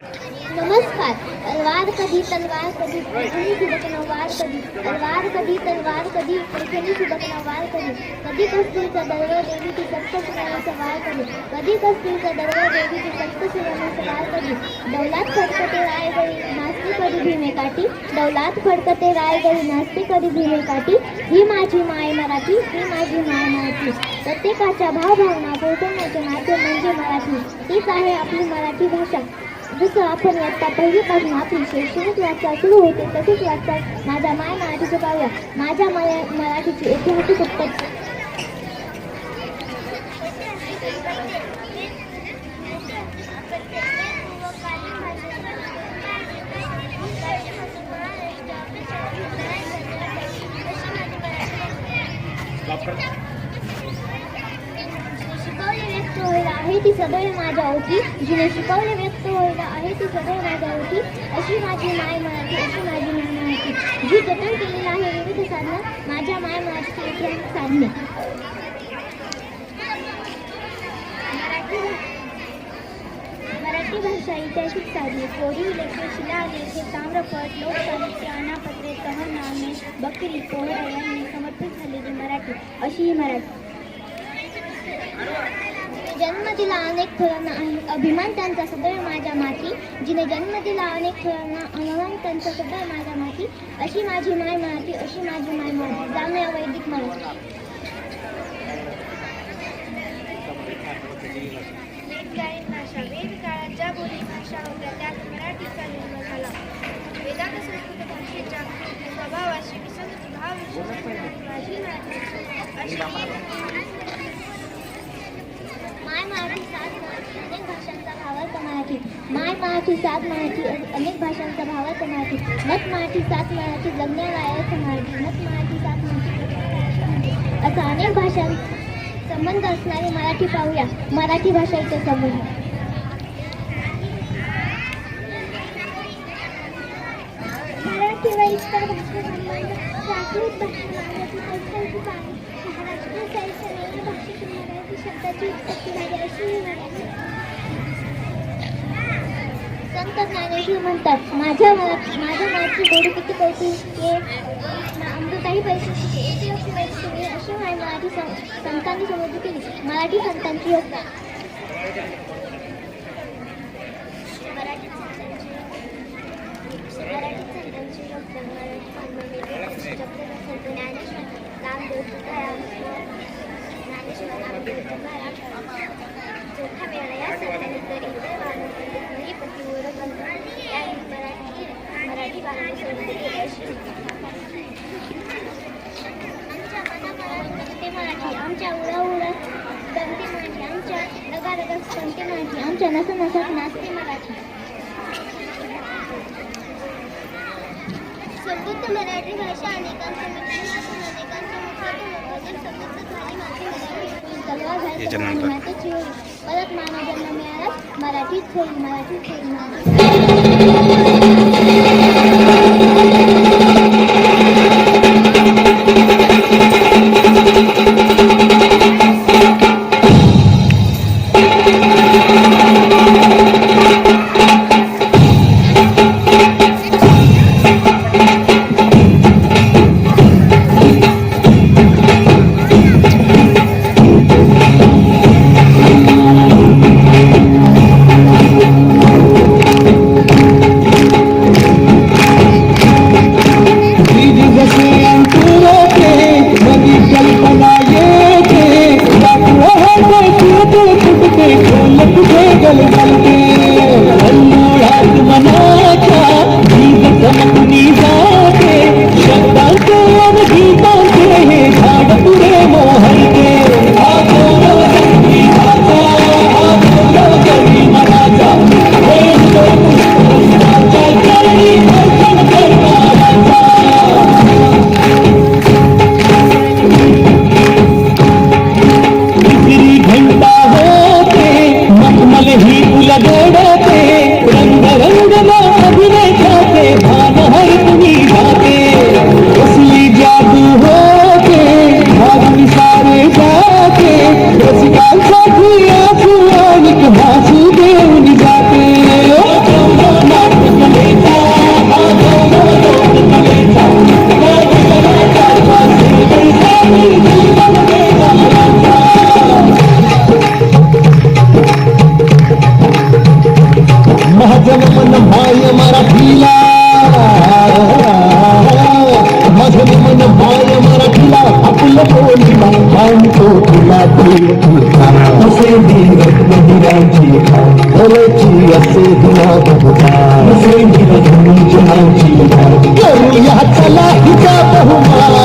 नमस्कार. तलवार कधी तलवार कधी पैठणी वार कधी तलवार कधी तलवार कधी पैठणी सुबकना वार कधी कधी कस्तुरीचा दर्व देवी ती सप्त सुरांचा वार कधी कधी कस्तुरीचा दर्व देवी ती सप्त सुरांचा वार कधी दौलात फडकते राय गळी नास्ती कधी भीमे काठी दौलात फडकते राय गळी नास्ती कधी भीमे काठी ही माझी माय मराठी ही माझी माय मराठी प्रत्येकाच्या भावभावना पोहोचवण्याचे माध्यम म्हणजे मराठी तीच आहे आपली मराठी भाषा. जसं आपण इयत्ता पहिलीपासून आपली शैक्षणिक वाटचाल सुरू होते तसेच वाटचाल माझ्या माय मराठीचं पाहूया माझ्या मला मराठीची ऐतिहासिक उत्पत्ती शिकवले व्यक्त व्हायला आहे ती सदैव माझ्या होती जिने शिकवले व्यक्त व्हायला आहे ती सदैव माझ्या होती अशी माझी माय मराठी अशी माझी माय मराठी. जी जतन केलेलं आहे विविध साधनं माझ्या माय मराठी ऐतिहासिक साधने मराठी भाषा ऐतिहासिक साधने कोरी लेखे शिलालेखे ताम्रपट लोकसाहित्य अनापत्रे तहनामे बकरी पोहरा यांनी समर्पित झालेली मराठी. अशी ही मराठी. जन्म दिला अनेक थरांना अभिमान त्यांचा सदैव माझ्या माती. जिने जन्म दिला अनेक थरांना अभिमान त्यांचा सदैव माझ्या माती. अशी माझी माय माती अशी माझी माय माती. जाणूया वैदिक मला वेदकालीन भाषा वेदकाळात ज्या बोली भाषा होत्या त्यात मराठीचा जन्म झाला वेदांत संस्कृत भाषेच्या स्वभावाशी विसंगती भाव विशेष माझी मराठी अशी मराठी सात मराठी अनेक भाषांचा भावार्थ मराठी. माय मराठी सात मराठी अनेक भाषांचा भावार्थ मराठी. मत मराठी सात मराठी जगण्याला अर्थ मराठी. मत मराठी सात मराठी असा अनेक भाषां संबंध असणारे मराठी पाहूया. मराठी भाषेचे संबंध. मराठी व इतर भाषा संबंध प्राकृत भाषा मराठी संस्कृत आहे महाराष्ट्र साहित्य नवीन मराठी शब्दाची उत्पत्ती झाली अशी संत ज्ञानेश्वर म्हणतात माझ्या मराठी माझ्या मायची गोडी किती कौतुके अमृताही पैसे येते अशी वैशिष्ट्ये अशी माय मराठी सं- संतांनी समजली केली मराठी संतांची योगदान मराठी संतांची मराठी संतांची योगदान मराठी ज्ञानेश्वर नामदेव आमच्या मनामनात ते मराठी दंते मराठी आमच्या रगारगात संते मराठी आमच्या नसनसात नाचते मराठी. समृद्ध मराठी भाषा अनेकांच्या अनेकांच्या मुखातून समृद्ध झाली माझी मराठी. याच्यानंतर. मराठी होईल परत मानव जन्म मिळाला होईल होईल ভজন মন ভাই আমার ঢিলা ভজন মন ভাই আমার ঢিলা আপন বলিলা কাম তো ঢিলা প্রিয় ঢিলা সে দিন মদিরা ঢিলা ধরেছি আসে দিনা বহুতা সে দিন ধনি জনা ঢিলা চলা বহুমান